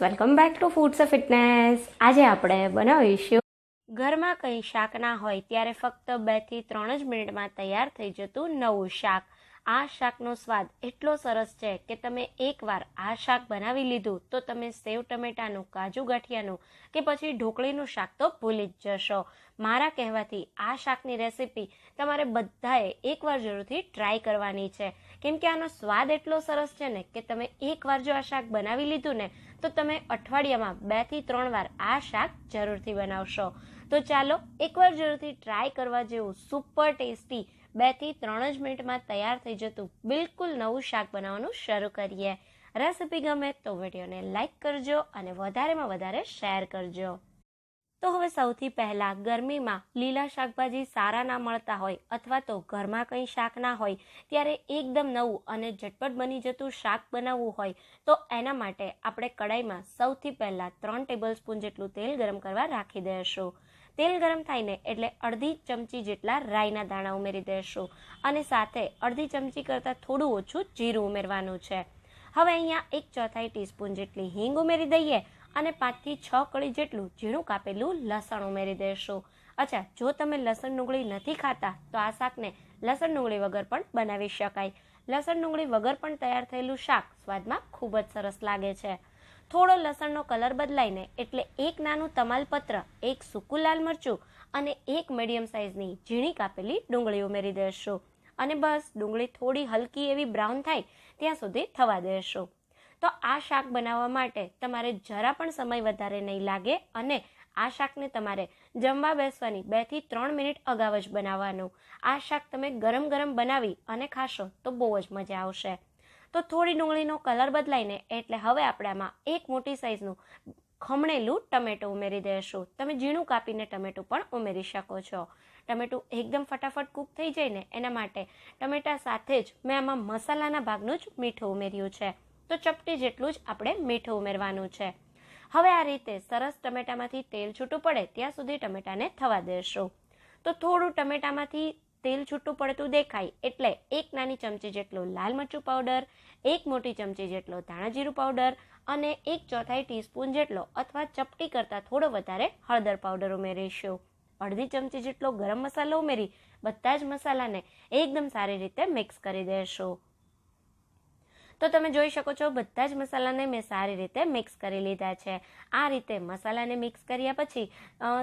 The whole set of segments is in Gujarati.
Welcome back to foods fitness આજે આપણે બનાવીશું ઘરમાં કંઈ શાક ના હોય, ત્યારે ફક્ત બેથી ત્રણ જ મિનિટમાં તૈયાર થઈ જતું નવું શાક. આ શાકનો સ્વાદ એટલો સરસ છે કે તમે એકવાર આ શાક બનાવી લીધું તો તમે સેવ ટમેટાનું, કાજુ ગાંઠિયાનું કે પછી ઢોકળીનું શાક તો ભૂલી જ જશો. મારા કહેવાથી આ શાકની રેસીપી તમારે બધાએ એકવાર જરૂરથી ટ્રાય કરવાની છે. કેમ કે આનો સ્વાદ એટલો સરસ છે ને કે તમે એકવાર જો આ શાક બનાવી લીધું ને તો તમે અઠવાડિયામાં બેથી ત્રણ વાર આ શાક જરૂરથી બનાવશો. તો ચાલો એકવાર જરૂરથી ટ્રાય કરવા જેવું સુપર ટેસ્ટી બેથી ત્રણ જ મિનિટમાં તૈયાર થઈ જતું બિલકુલ નવું શાક બનાવવાનું શરૂ કરીએ. રેસીપી ગમે તો વિડીયોને લાઇક કરજો અને વધારેમાં વધારે શેર કરજો. તો હવે સૌથી પહેલાં ગરમીમાં લીલા શાકભાજી સારા ના મળતા હોય અથવા તો ઘરમાં કંઈ શાક ના હોય ત્યારે એકદમ નવું અને ઝટપટ બની જતું શાક બનાવવું હોય તો એના માટે આપણે કડાઈમાં સૌથી પહેલાં ત્રણ ટેબલ સ્પૂન જેટલું તેલ ગરમ કરવા રાખી દઈશું. તેલ ગરમ થાય ને એટલે અડધી ચમચી જેટલા રાઈના દાણા ઉમેરી દેશું. અને સાથે અડધી ચમચી કરતાં થોડું ઓછું જીરું ઉમેરવાનું છે. હવે અહીંયા એક ચોથાઈ ટીસ્પૂન જેટલી હિંગ ઉમેરી દઈએ અને પાંચથી છ કળી જેટલું ઝીણું કાપેલું લસણ ઉમેરી દેશું. અચ્છા, જો તમે લસણ ડુંગળી નથી ખાતા, તો આ શાકને લસણ ડુંગળી વગર પણ બનાવી શકાય. લસણ ડુંગળી વગર પણ તૈયાર થયેલું શાક સ્વાદમાં ખૂબ જ સરસ લાગે છે. થોડો લસણનો કલર બદલાઈને એટલે એક નાનું તમાલપત્ર, એક સૂકું લાલ મરચું અને એક મીડિયમ સાઇઝની ઝીણી કાપેલી ડુંગળી ઉમેરી દેશો. અને બસ, ડુંગળી થોડી હલકી એવી બ્રાઉન થાય ત્યાં સુધી થવા દેશો. તો આ શાક બનાવવા માટે તમારે જરા પણ સમય વધારે નહીં લાગે અને આ શાકને તમારે જમવા બેસવાની બેથી ત્રણ મિનિટ અગાઉ જ બનાવવાનું. આ શાક તમે ગરમ ગરમ બનાવી અને ખાશો તો બહુ જ મજા આવશે. તો થોડી ડુંગળીનો કલર બદલાઈને, એટલે હવે આપણે આમાં એક મોટી સાઈઝનું ખમણેલું ટમેટું ઉમેરી દઈશું. તમે ઝીણું કાપીને ટમેટું પણ ઉમેરી શકો છો. ટમેટું એકદમ ફટાફટ કૂક થઈ જાય ને, એના માટે ટમેટા સાથે જ મેં આમાં મસાલાના ભાગનું જ મીઠું ઉમેર્યું છે. તો ચપટી જેટલું જ આપણે મીઠું ઉમેરવાનું છે. હવે આ રીતે સરસ ટમેટામાંથી તેલ છૂટું પડે, ત્યાં સુધી ટમેટાને થવા દેશું. તો થોડું ટમેટામાંથી તેલ છૂટું પડતું દેખાય એટલે એક નાની ચમચી જેટલો લાલ મરચું પાવડર એક મોટી ચમચી જેટલો ધાણા જીરું પાવડર અને એક ચોથાઈ ટીસ્પૂન જેટલો અથવા ચપટી કરતાં થોડો વધારે હળદર પાવડર ઉમેરીશું. અડધી ચમચી જેટલો ગરમ મસાલો ઉમેરી બધા જ મસાલાને એકદમ સારી રીતે મિક્સ કરી દેશું. તો તમે જોઈ શકો છો, બધા જ મસાલાને મેં સારી રીતે મિક્સ કરી લીધા છે. આ રીતે મસાલાને મિક્સ કર્યા પછી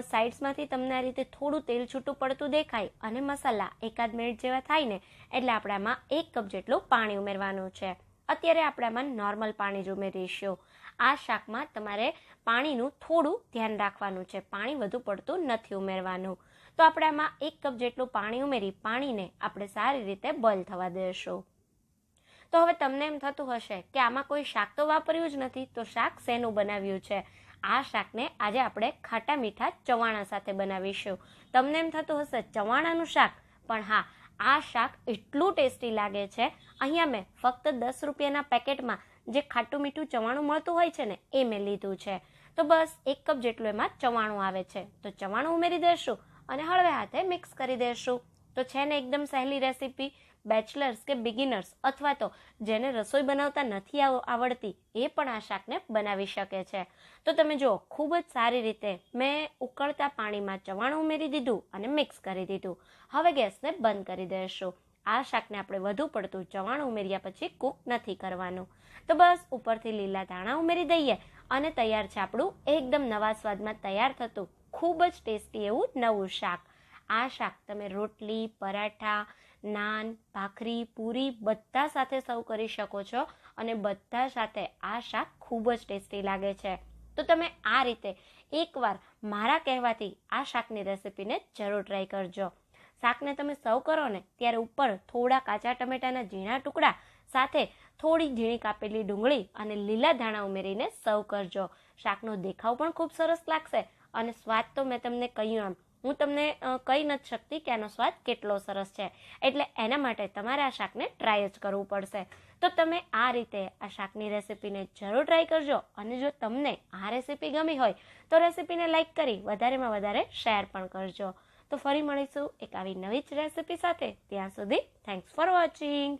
સાઇડ્સમાંથી તમને આ રીતે થોડું તેલ છૂટું પડતું દેખાય અને મસાલા એકાદ મિનિટ જેવા થાય ને, એટલે આપણામાં એક કપ જેટલું પાણી ઉમેરવાનું છે. અત્યારે આપણે આમાં નોર્મલ પાણી જ ઉમેરીશું. આ શાકમાં તમારે પાણીનું થોડું ધ્યાન રાખવાનું છે. પાણી વધુ પડતું નથી ઉમેરવાનું. તો આપણે આમાં એક કપ જેટલું પાણી ઉમેરી પાણીને આપણે સારી રીતે બોઇલ થવા દઈશું તો હવે તમને એમ થતું હશે કે આમાં કોઈ શાક તો વાપર્યું જ નથી, તો શાક શેનું બનાવ્યું છે? આ શાકને આજે આપણે ખાટા મીઠા ચવાણા સાથે બનાવીશું. તમને એમ થતું હશે, ચવાણાનું શાક? પણ હા, આ શાક એટલું ટેસ્ટી લાગે છે. અહીંયા મેં ફક્ત દસ રૂપિયાના પેકેટમાં જે ખાટું મીઠું ચવાણું મળતું હોય છે ને, એ મેં લીધું છે. તો બસ એક કપ જેટલું એમાં ચવાણું આવે છે. તો ચવાણું ઉમેરી દેશું અને હળવે હાથે મિક્સ કરી દેશું. તો છે ને એકદમ સહેલી રેસીપી બેચલર્સ કે બિગિનર્સ અથવા તો જેને રસોઈ બનાવતા નથી આવડતી એ પણ આ શાકને બનાવી શકે છે. તો તમે જુઓ, ખૂબ જ સારી રીતે મેં ઉકળતા પાણીમાં ચવાણું ઉમેરી દીધું અને મિક્સ કરી દીધું. હવે ગેસને બંધ કરી દઈશું. આ શાકને આપણે વધુ પડતું ચવાણું ઉમેર્યા પછી કૂક નથી કરવાનું. તો બસ, ઉપરથી લીલા ધાણા ઉમેરી દઈએ અને તૈયાર છે આપણું એકદમ નવા સ્વાદમાં તૈયાર થતું ખૂબ જ ટેસ્ટી એવું નવું શાક. આ શાક તમે રોટલી, પરાઠા, નાન, ભાખરી, પૂરી બધા સાથે સર્વ કરી શકો છો અને બધા સાથે આ શાક ખૂબ જ ટેસ્ટી લાગે છે. તો તમે આ રીતે એકવાર મારા કહેવાથી આ શાકની રેસિપીને જરૂર ટ્રાય કરજો. શાકને તમે સર્વ કરો ને ત્યારે ઉપર થોડા કાચા ટમેટાના ઝીણા ટુકડા, સાથે થોડી ઝીણી કાપેલી ડુંગળી અને લીલા ધાણા ઉમેરીને સર્વ કરજો. શાકનો દેખાવ પણ ખૂબ સરસ લાગશે અને સ્વાદ તો મેં તમને કહ્યું આમ હું તમને કહી નથી શકતી કે આનો સ્વાદ કેટલો સરસ છે. એટલે એના માટે તમારે આ શાકને ટ્રાય જ કરવું પડશે. તો તમે આ રીતે આ શાકની રેસિપીને જરૂર ટ્રાય કરજો. અને જો તમને આ રેસિપી ગમી હોય, તો રેસિપીને લાઇક કરી વધારેમાં વધારે શેર પણ કરજો. તો ફરી મળીશું એક આવી નવી જ રેસિપી સાથે. ત્યાં સુધી થેન્ક્સ ફોર વોચિંગ